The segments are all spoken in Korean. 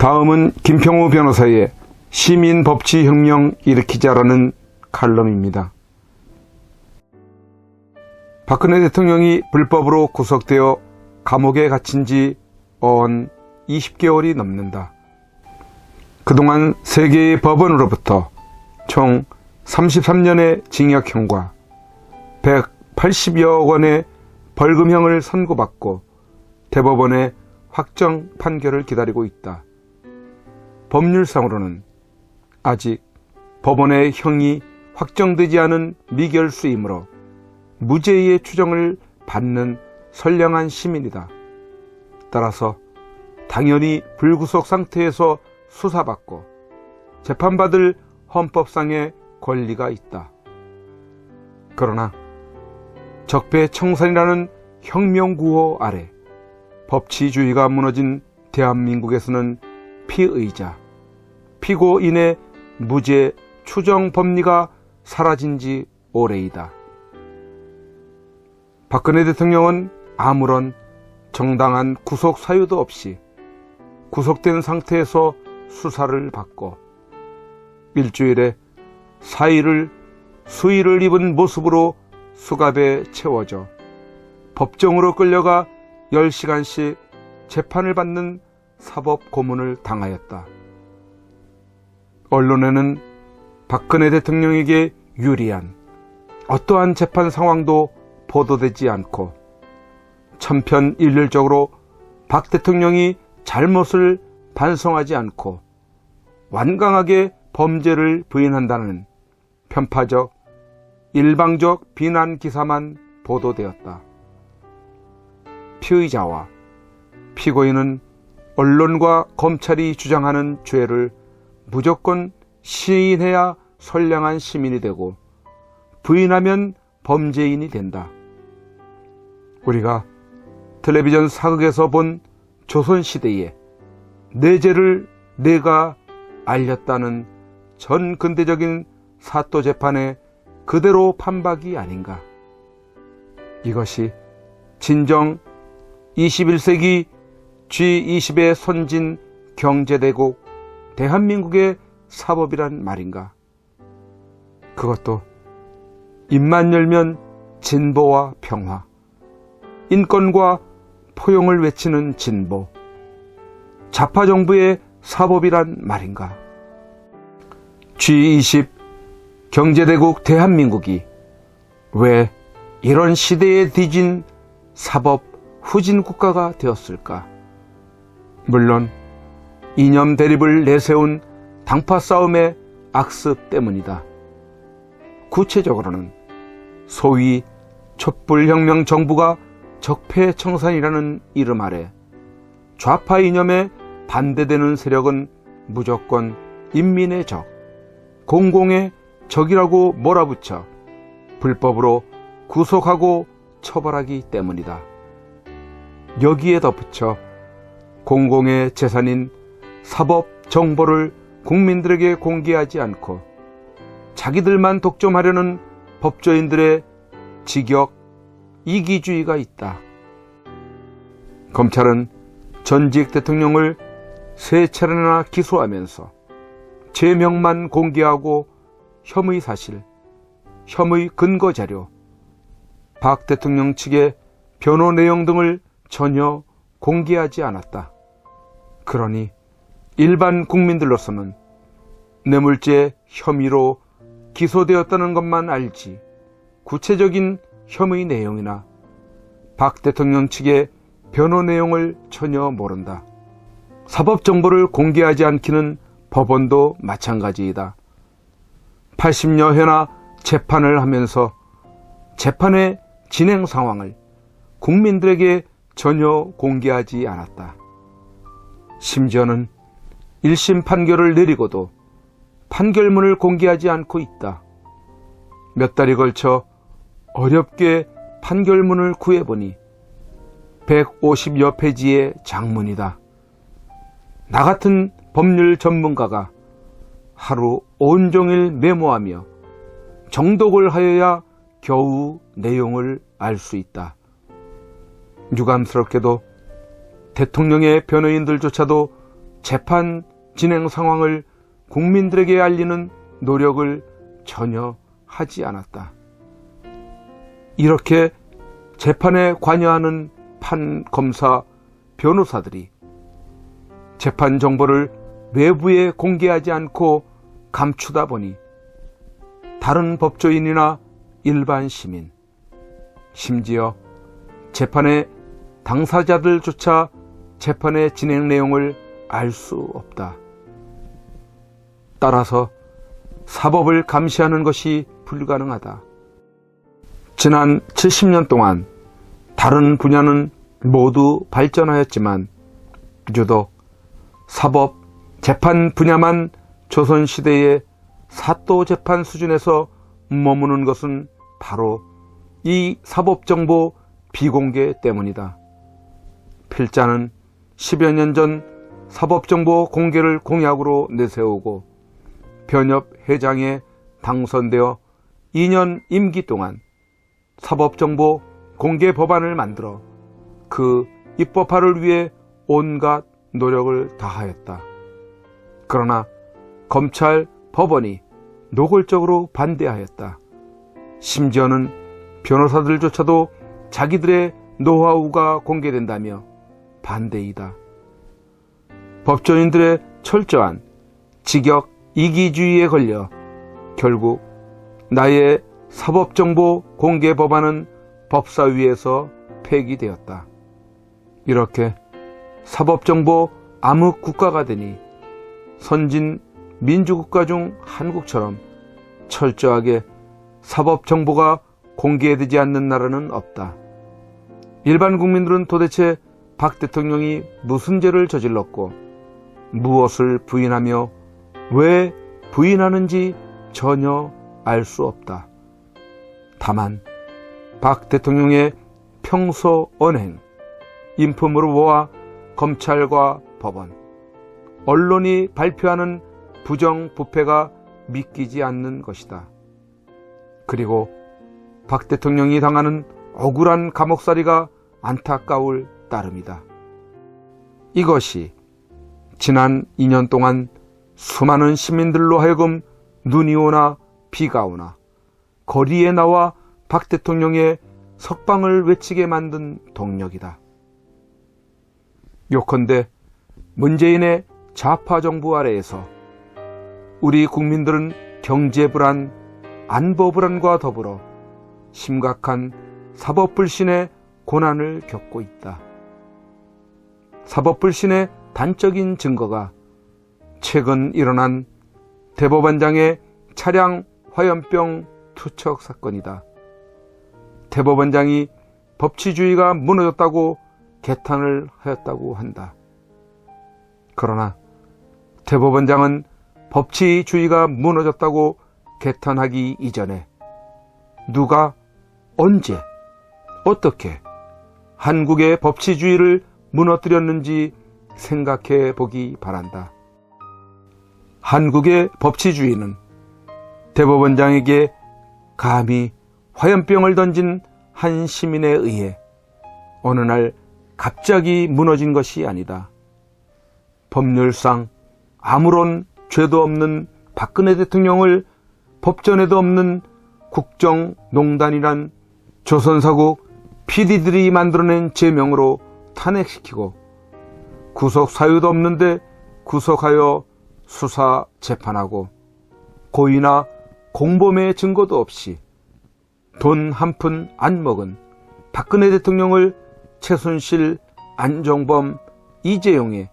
다음은 김평우 변호사의 시민 법치 혁명 일으키자라는 칼럼입니다. 박근혜 대통령이 불법으로 구속되어 감옥에 갇힌 지언 20개월이 넘는다. 그동안 세계의 법원으로부터 총 33년의 징역형과 180여 원의 벌금형을 선고받고 대법원의 확정 판결을 기다리고 있다. 법률상으로는 아직 법원의 형이 확정되지 않은 미결수이므로 무죄의 추정을 받는 선량한 시민이다. 따라서 당연히 불구속 상태에서 수사받고 재판받을 헌법상의 권리가 있다. 그러나 적폐청산이라는 혁명구호 아래 법치주의가 무너진 대한민국에서는 피의자, 피고인의 무죄 추정 법리가 사라진 지 오래이다. 박근혜 대통령은 아무런 정당한 구속 사유도 없이 구속된 상태에서 수사를 받고 일주일에 사의를 수의를 입은 모습으로 수갑에 채워져 법정으로 끌려가 10시간씩 재판을 받는 사법 고문을 당하였다. 언론에는 박근혜 대통령에게 유리한 어떠한 재판 상황도 보도되지 않고 천편일률적으로 박 대통령이 잘못을 반성하지 않고 완강하게 범죄를 부인한다는 편파적 일방적 비난 기사만 보도되었다. 피의자와 피고인은 언론과 검찰이 주장하는 죄를 무조건 시인해야 선량한 시민이 되고 부인하면 범죄인이 된다. 우리가 텔레비전 사극에서 본 조선시대에 내 죄를 내가 알렸다는 전 근대적인 사또 재판의 그대로 판박이 아닌가. 이것이 진정 21세기 G20의 선진 경제대국 대한민국의 사법이란 말인가. 그것도 입만 열면 진보와 평화, 인권과 포용을 외치는 진보, 좌파 정부의 사법이란 말인가. G20 경제대국 대한민국이 왜 이런 시대에 뒤진 사법 후진 국가가 되었을까? 물론 이념 대립을 내세운 당파 싸움의 악습 때문이다. 구체적으로는 소위 촛불혁명 정부가 적폐청산이라는 이름 아래 좌파 이념에 반대되는 세력은 무조건 인민의 적, 공공의 적이라고 몰아붙여 불법으로 구속하고 처벌하기 때문이다. 여기에 덧붙여 공공의 재산인 사법 정보를 국민들에게 공개하지 않고 자기들만 독점하려는 법조인들의 직역 이기주의가 있다. 검찰은 전직 대통령을 세 차례나 기소하면서 제명만 공개하고 혐의 사실, 혐의 근거 자료, 박 대통령 측의 변호 내용 등을 전혀 공개하지 않았다. 그러니 일반 국민들로서는 뇌물죄 혐의로 기소되었다는 것만 알지 구체적인 혐의 내용이나 박 대통령 측의 변호 내용을 전혀 모른다. 사법 정보를 공개하지 않기는 법원도 마찬가지이다. 80여 회나 재판을 하면서 재판의 진행 상황을 국민들에게 전혀 공개하지 않았다. 심지어는 1심 판결을 내리고도 판결문을 공개하지 않고 있다. 몇 달이 걸쳐 어렵게 판결문을 구해보니 150여 페이지의 장문이다. 나 같은 법률 전문가가 하루 온종일 메모하며 정독을 하여야 겨우 내용을 알 수 있다. 유감스럽게도 대통령의 변호인들조차도 재판 진행 상황을 국민들에게 알리는 노력을 전혀 하지 않았다. 이렇게 재판에 관여하는 판 검사 변호사들이 재판 정보를 외부에 공개하지 않고 감추다 보니 다른 법조인이나 일반 시민, 심지어 재판의 당사자들조차 재판의 진행 내용을 알 수 없다. 따라서 사법을 감시하는 것이 불가능하다. 지난 70년 동안 다른 분야는 모두 발전하였지만 유독 사법, 재판 분야만 조선시대의 사또 재판 수준에서 머무는 것은 바로 이 사법정보 비공개 때문이다. 필자는 10여 년 전 사법정보 공개를 공약으로 내세우고 변협 회장에 당선되어 2년 임기 동안 사법정보 공개 법안을 만들어 그 입법화를 위해 온갖 노력을 다하였다. 그러나 검찰, 법원이 노골적으로 반대하였다. 심지어는 변호사들조차도 자기들의 노하우가 공개된다며 반대이다. 법조인들의 철저한 직역 이기주의에 걸려 결국 나의 사법정보 공개 법안은 법사위에서 폐기되었다. 이렇게 사법정보 암흑 국가가 되니 선진 민주국가 중 한국처럼 철저하게 사법정보가 공개되지 않는 나라는 없다. 일반 국민들은 도대체 박 대통령이 무슨 죄를 저질렀고 무엇을 부인하며 왜 부인하는지 전혀 알 수 없다. 다만 박 대통령의 평소 언행, 인품으로 모아 검찰과 법원, 언론이 발표하는 부정부패가 믿기지 않는 것이다. 그리고 박 대통령이 당하는 억울한 감옥살이가 안타까울 따름이다. 이것이 지난 2년 동안 수많은 시민들로 하여금 눈이 오나 비가 오나 거리에 나와 박 대통령의 석방을 외치게 만든 동력이다. 요컨대 문재인의 좌파 정부 아래에서 우리 국민들은 경제 불안, 안보 불안과 더불어 심각한 사법 불신의 고난을 겪고 있다. 사법 불신의 단적인 증거가 최근 일어난 대법원장의 차량 화염병 투척 사건이다. 대법원장이 법치주의가 무너졌다고 개탄을 하였다고 한다. 그러나 대법원장은 법치주의가 무너졌다고 개탄하기 이전에 누가 언제 어떻게 한국의 법치주의를 무너뜨렸는지 생각해 보기 바란다. 한국의 법치주의는 대법원장에게 감히 화염병을 던진 한 시민에 의해 어느 날 갑자기 무너진 것이 아니다. 법률상 아무런 죄도 없는 박근혜 대통령을 법전에도 없는 국정농단이란 조선사국 PD들이 만들어낸 제명으로 탄핵시키고 구속 사유도 없는데 구속하여 수사 재판하고 고의나 공범의 증거도 없이 돈 한 푼 안 먹은 박근혜 대통령을 최순실, 안정범, 이재용의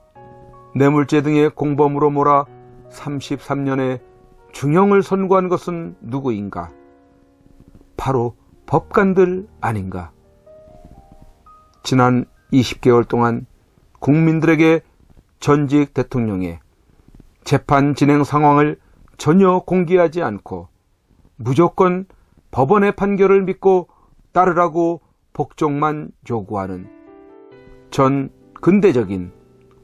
뇌물죄 등의 공범으로 몰아 33년의 중형을 선고한 것은 누구인가? 바로 법관들 아닌가? 지난 20개월 동안 국민들에게 전직 대통령의 재판 진행 상황을 전혀 공개하지 않고 무조건 법원의 판결을 믿고 따르라고 복종만 요구하는 전 근대적인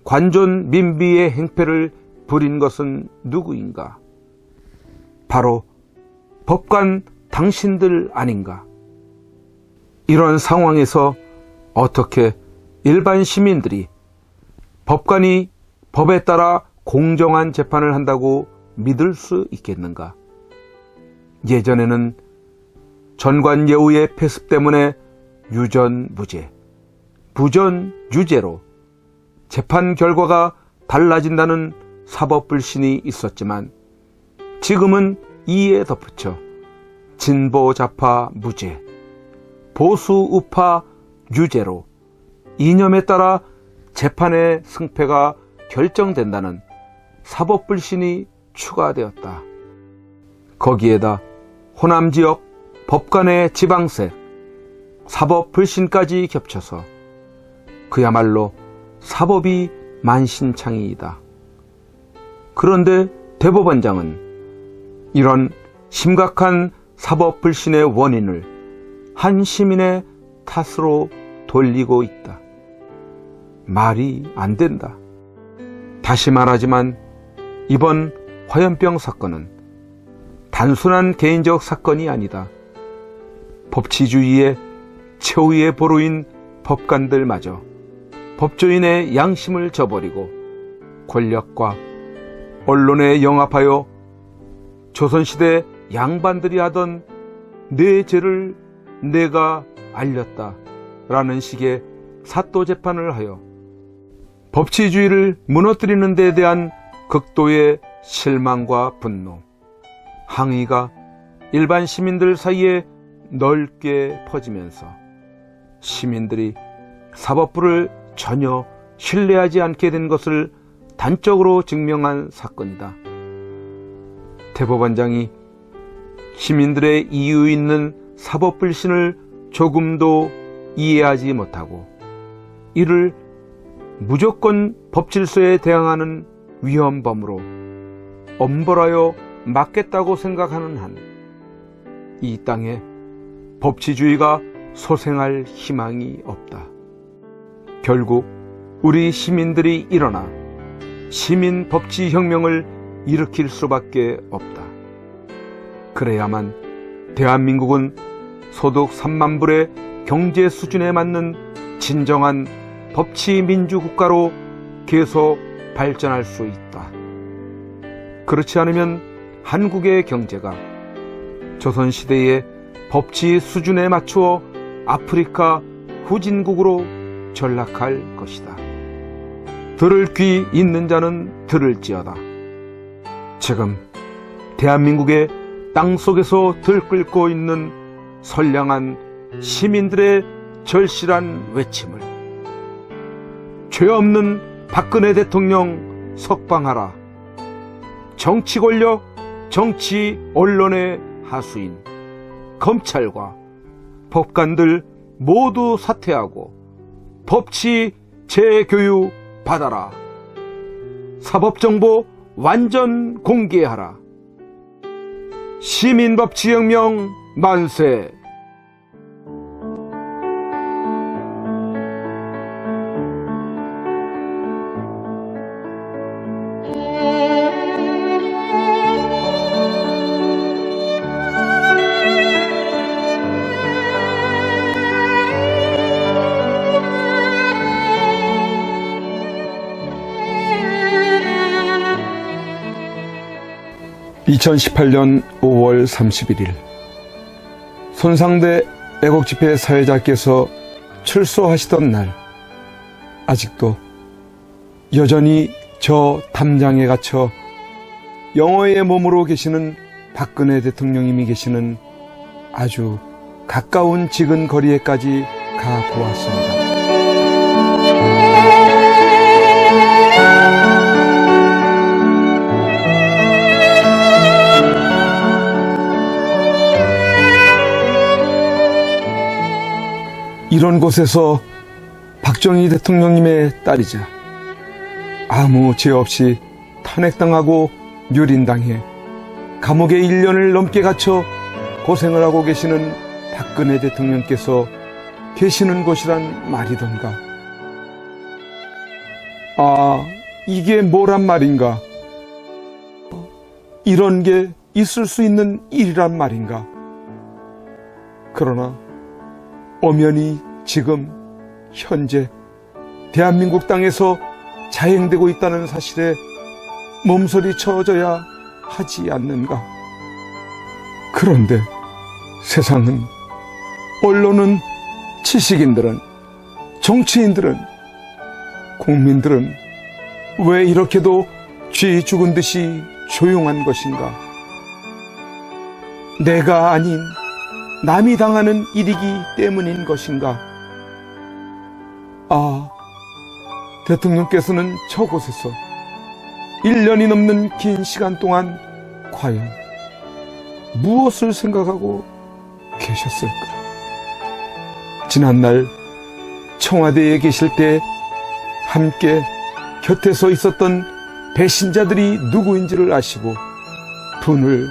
관존 민비의 행패를 부린 것은 누구인가? 바로 법관 당신들 아닌가? 이런 상황에서 어떻게 일반 시민들이 법관이 법에 따라 공정한 재판을 한다고 믿을 수 있겠는가? 예전에는 전관 예우의 폐습 때문에 유전 무죄, 부전 유죄로 재판 결과가 달라진다는 사법 불신이 있었지만 지금은 이에 덧붙여 진보 좌파 무죄, 보수 우파 유죄로 이념에 따라 재판의 승패가 결정된다는 사법 불신이 추가되었다. 거기에다 호남 지역 법관의 지방세, 사법 불신까지 겹쳐서 그야말로 사법이 만신창이이다. 그런데 대법원장은 이런 심각한 사법 불신의 원인을 한 시민의 탓으로 돌리고 있다. 말이 안 된다. 다시 말하지만 이번 화염병 사건은 단순한 개인적 사건이 아니다. 법치주의의 최후의 보루인 법관들마저 법조인의 양심을 저버리고 권력과 언론에 영합하여 조선시대 양반들이 하던 내 죄를 내가 알렸다 라는 식의 사또 재판을 하여 법치주의를 무너뜨리는 데 대한 극도의 실망과 분노, 항의가 일반 시민들 사이에 넓게 퍼지면서 시민들이 사법부를 전혀 신뢰하지 않게 된 것을 단적으로 증명한 사건이다. 대법원장이 시민들의 이유 있는 사법 불신을 조금도 이해하지 못하고 이를 무조건 법질서에 대항하는 위헌범으로 엄벌하여 막겠다고 생각하는 한 이 땅에 법치주의가 소생할 희망이 없다. 결국 우리 시민들이 일어나 시민 법치 혁명을 일으킬 수밖에 없다. 그래야만 대한민국은 소득 3만 불의 경제 수준에 맞는 진정한 법치 민주 국가로 계속 발전할 수 있다. 그렇지 않으면 한국의 경제가 조선시대의 법치 수준에 맞추어 아프리카 후진국으로 전락할 것이다. 들을 귀 있는 자는 들을지어다. 지금 대한민국의 땅 속에서 들끓고 있는 선량한 시민들의 절실한 외침을 죄 없는 박근혜 대통령 석방하라. 정치 권력, 정치 언론의 하수인, 검찰과 법관들 모두 사퇴하고 법치 재교육 받아라. 사법정보 완전 공개하라. 시민법치혁명 만세. (2018년 5월 31일) 손상대 애국집회 사회자께서 출소하시던 날 아직도 여전히 저 담장에 갇혀 영어의 몸으로 계시는 박근혜 대통령님이 계시는 아주 가까운 지근 거리에까지 가 보았습니다. 이런 곳에서 박정희 대통령님의 딸이자 아무 죄 없이 탄핵당하고 유린당해 감옥에 1년을 넘게 갇혀 고생을 하고 계시는 박근혜 대통령께서 계시는 곳이란 말이던가. 아, 이게 뭐란 말인가? 이런 게 있을 수 있는 일이란 말인가? 그러나 엄연히 지금 현재 대한민국 땅에서 자행되고 있다는 사실에 몸서리 쳐져야 하지 않는가. 그런데 세상은, 언론은, 지식인들은, 정치인들은, 국민들은 왜 이렇게도 쥐 죽은 듯이 조용한 것인가? 내가 아닌 남이 당하는 일이기 때문인 것인가? 아, 대통령께서는 저곳에서 1년이 넘는 긴 시간 동안 과연 무엇을 생각하고 계셨을까? 지난날 청와대에 계실 때 함께 곁에 서 있었던 배신자들이 누구인지를 아시고 분을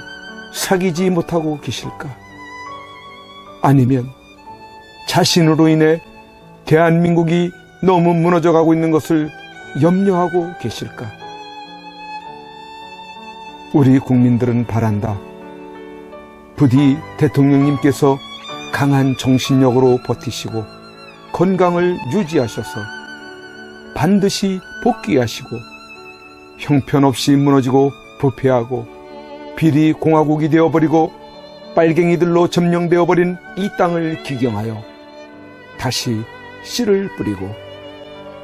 사귀지 못하고 계실까? 아니면 자신으로 인해 대한민국이 너무 무너져 가고 있는 것을 염려하고 계실까? 우리 국민들은 바란다. 부디 대통령님께서 강한 정신력으로 버티시고 건강을 유지하셔서 반드시 복귀하시고 형편없이 무너지고 부패하고 비리 공화국이 되어버리고 빨갱이들로 점령되어 버린 이 땅을 기경하여 다시 씨를 뿌리고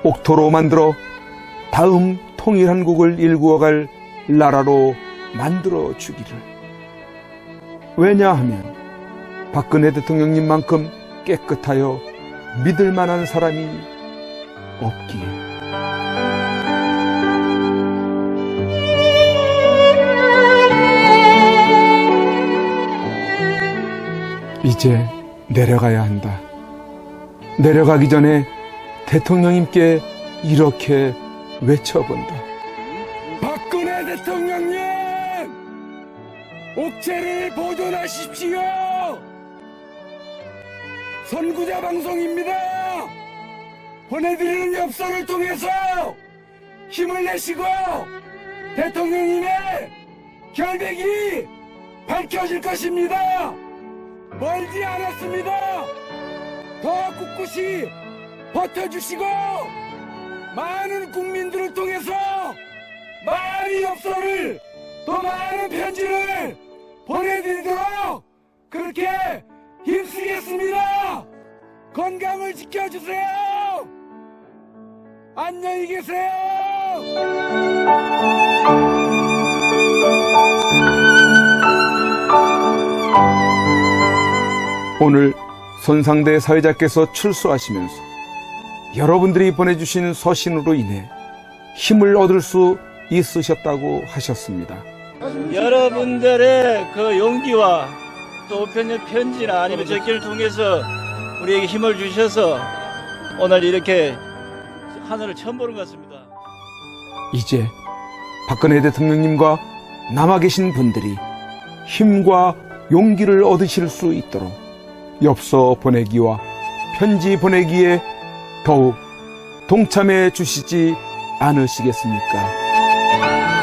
옥토로 만들어 다음 통일한국을 일구어갈 나라로 만들어 주기를. 왜냐하면 박근혜 대통령님만큼 깨끗하여 믿을 만한 사람이 없기에. 이제 내려가야 한다. 내려가기 전에 대통령님께 이렇게 외쳐본다. 박근혜 대통령님! 옥체를 보존하십시오! 선구자 방송입니다! 보내드리는 엽서를 통해서 힘을 내시고 대통령님의 결백이 밝혀질 것입니다! 멀지 않았습니다! 더 꿋꿋이 버텨주시고 많은 국민들을 통해서 많은 엽서를 더 많은 편지를 보내드리도록 그렇게 힘쓰겠습니다. 건강을 지켜주세요. 안녕히 계세요. 오늘 손상대 사회자께서 출소하시면서 여러분들이 보내주신 서신으로 인해 힘을 얻을 수 있으셨다고 하셨습니다. 여러분들의 그 용기와 또 편지, 편지나 아니면 적기를 통해서 우리에게 힘을 주셔서 오늘 이렇게 하늘을 처음 보는 것 같습니다. 이제 박근혜 대통령님과 남아 계신 분들이 힘과 용기를 얻으실 수 있도록 엽서 보내기와 편지 보내기에 더욱 동참해 주시지 않으시겠습니까?